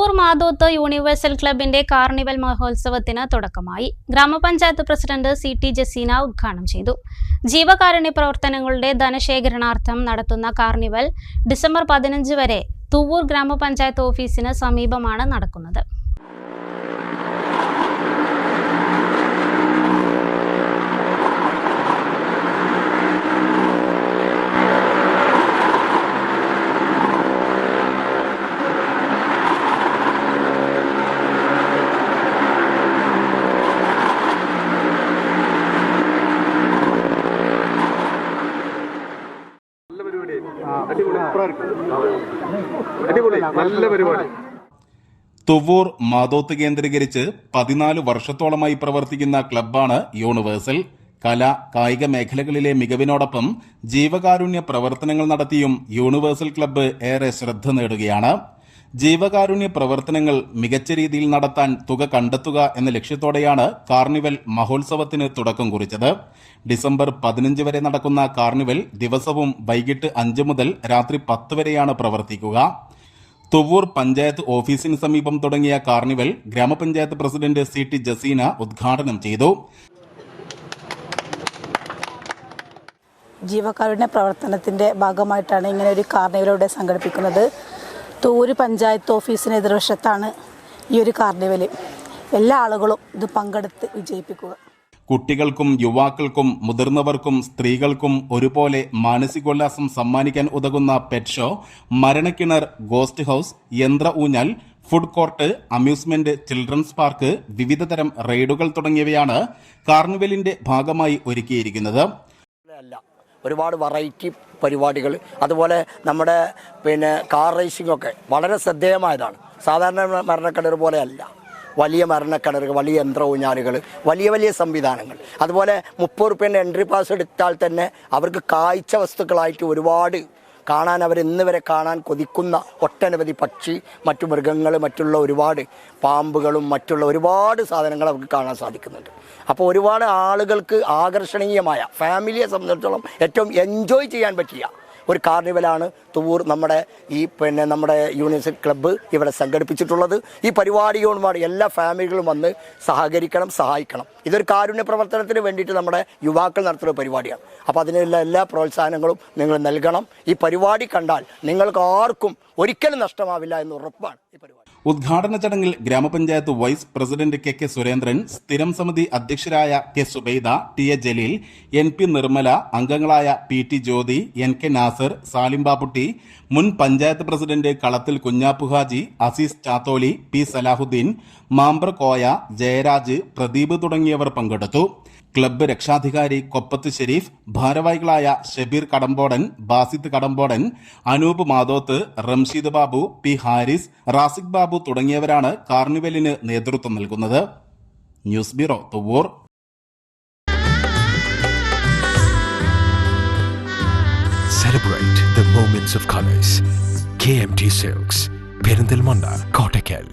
Thuvur Mathoth universal ക്ലബിന്റെ carnival മഹോത്സവത്തിന് തുടക്കമായി. ഗ്രാമപഞ്ചായത്ത് പ്രസിഡന്റ് സി ടി ജസീന ഉദ്ഘാടനം ചെയ്തു. ജീവകാരുണ്യ പ്രവർത്തനങ്ങളുടെ ധനശേഖരണാർത്ഥം നടത്തുന്ന കാർണിവൽ ഡിസംബർ പതിനഞ്ച് വരെ തുവൂർ ഗ്രാമപഞ്ചായത്ത് ഓഫീസിന് സമീപമാണ് നടക്കുന്നത്. അടിപൊളി. തുവൂർ മാതോത്ത് കേന്ദ്രീകരിച്ച് പതിനാല് വർഷത്തോളമായി പ്രവർത്തിക്കുന്ന ക്ലബ്ബാണ് യൂണിവേഴ്സൽ. കല കായിക മേഖലകളിലെ മികവിനോടൊപ്പം ജീവകാരുണ്യ പ്രവർത്തനങ്ങൾ നടത്തിയും യൂണിവേഴ്സൽ ക്ലബ്ബ് ഏറെ ശ്രദ്ധ നേടുകയാണ്. ജീവകാരുണ്യ പ്രവർത്തനങ്ങൾ മികച്ച രീതിയിൽ നടത്താൻ തുക കണ്ടെത്തുക എന്ന ലക്ഷ്യത്തോടെയാണ് കാർണിവൽ മഹോത്സവത്തിന് തുടക്കം കുറിച്ചത്. ഡിസംബർ പതിനഞ്ച് വരെ നടക്കുന്ന കാർണിവൽ ദിവസവും വൈകിട്ട് അഞ്ച് മുതൽ രാത്രി പത്ത് വരെയാണ് പ്രവർത്തിക്കുക. തുവൂർ പഞ്ചായത്ത് ഓഫീസിന് സമീപം തുടങ്ങിയ കാർണിവൽ ഗ്രാമപഞ്ചായത്ത് പ്രസിഡന്റ് സി ടി ജസീന ഉദ്ഘാടനം ചെയ്തു. ജീവകാരുണ്യ പ്രവർത്തനത്തിന്റെ ഭാഗമായിട്ടാണ് ഇങ്ങനെ ഒരു കാർണിവൽ ഇവിടെ സംഘടിപ്പിക്കുന്നത്. തൂര് പഞ്ചായത്ത് ഓഫീസിന് എതിർവശത്താണ് ഈ ഒരു കാർണിവൽ എല്ലാ ആളുകളും ഇത് പങ്കെടുത്ത് വിജയിപ്പിക്കുക. കുട്ടികൾക്കും യുവാക്കൾക്കും മുതിർന്നവർക്കും സ്ത്രീകൾക്കും ഒരുപോലെ മാനസികോല്ലാസം സമ്മാനിക്കാൻ ഉതകുന്ന പെറ്റ് ഷോ മരണക്കിണർ ഗോസ്റ്റ് ഹൗസ് യന്ത്ര ഊഞ്ഞാൽ food court amusement children's park വിവിധതരം റൈഡുകൾ തുടങ്ങിയവയാണ് കാർണിവലിന്റെ ഭാഗമായി ഒരുക്കിയിരിക്കുന്നത്. അല്ല. ഒരുപാട് വെറൈറ്റി പരിപാടികൾ. അതുപോലെ നമ്മുടെ പിന്നെ കാർ റേസിംഗ് ഒക്കെ വളരെ ശ്രദ്ധേയമായതാണ്. സാധാരണ മരണക്കിണർ പോലെയല്ല. വലിയ മരണക്കിണറുകൾ വലിയ യന്ത്ര ഊഞ്ഞാലുകൾ വലിയ വലിയ സംവിധാനങ്ങൾ. അതുപോലെ മുപ്പത് റുപ്യേന്റെ എൻട്രി പാസ് എടുത്താൽ തന്നെ അവർക്ക് കാഴ്ച വസ്തുക്കളായിട്ട് ഒരുപാട് കാണാൻ അവർ ഇന്ന് വരെ കാണാൻ കൊതിക്കുന്ന ഒട്ടനവധി പക്ഷി മറ്റു മൃഗങ്ങൾ മറ്റുള്ള ഒരുപാട് പാമ്പുകളും മറ്റുള്ള ഒരുപാട് സാധനങ്ങൾ അവർക്ക് കാണാൻ സാധിക്കുന്നുണ്ട്. അപ്പോൾ ഒരുപാട് ആളുകൾക്ക് ആകർഷണീയമായ ഫാമിലിയെ സംബന്ധിച്ചിടത്തോളം ഏറ്റവും എൻജോയ് ചെയ്യാൻ പറ്റിയ ഒരു കാർണിവലാണ് തുവൂർ നമ്മുടെ ഈ പിന്നെ നമ്മുടെ യൂണിവേഴ്സിറ്റി ക്ലബ്ബ് ഇവിടെ സംഘടിപ്പിച്ചിട്ടുള്ളത്. ഈ പരിപാടിയോടുമാണ് എല്ലാ ഫാമിലികളും വന്ന് സഹകരിക്കണം സഹായിക്കണം. ഇതൊരു കാരുണ്യ പ്രവർത്തനത്തിന് വേണ്ടിയിട്ട് നമ്മുടെ യുവാക്കൾ നടത്തുന്ന പരിപാടിയാണ്. അപ്പോൾ അതിനുള്ള എല്ലാ പ്രോത്സാഹനങ്ങളും നിങ്ങൾ നൽകണം. ഈ പരിപാടി കണ്ടാൽ നിങ്ങൾക്ക് ആർക്കും ഒരിക്കലും നഷ്ടമാവില്ല എന്ന് ഉറപ്പാണ് ഈ പരിപാടി. ഉദ്ഘാടന ചടങ്ങിൽ ഗ്രാമപഞ്ചായത്ത് vice president K K Surendran സ്ഥിരം സമിതി അധ്യക്ഷരായ K Subaida T A Jaleel N P Nirmala അംഗങ്ങളായ P T Jyothi N K Nasar Salim Bapputty മുൻ പഞ്ചായത്ത് പ്രസിഡന്റ് കളത്തിൽ കുഞ്ഞാപ്പു ഹാജി അസീസ് ചാത്തോലി പി സലാഹുദ്ദീൻ മാമ്പ്ര കോയ ജയരാജ് പ്രദീപ് തുടങ്ങിയവർ പങ്കെടുത്തു. ക്ലബ്ബ് രക്ഷാധികാരി കൊപ്പത്ത് ഷെരീഫ് ഭാരവാഹികളായ ഷബീർ കടമ്പോടൻ ബാസിദ് കടമ്പോടൻ അനൂപ് മാതോത്ത് റംഷീദ് ബാബു പി ഹാരിസ് റാസിഖ് ബാബു തുടങ്ങിയവരാണ് കാർണിവലിന് നേതൃത്വം നൽകുന്നത്. News bureau Thuvur. Celebrate the moments of colors. KMT Silks, Perindalmanda, Kottakkal.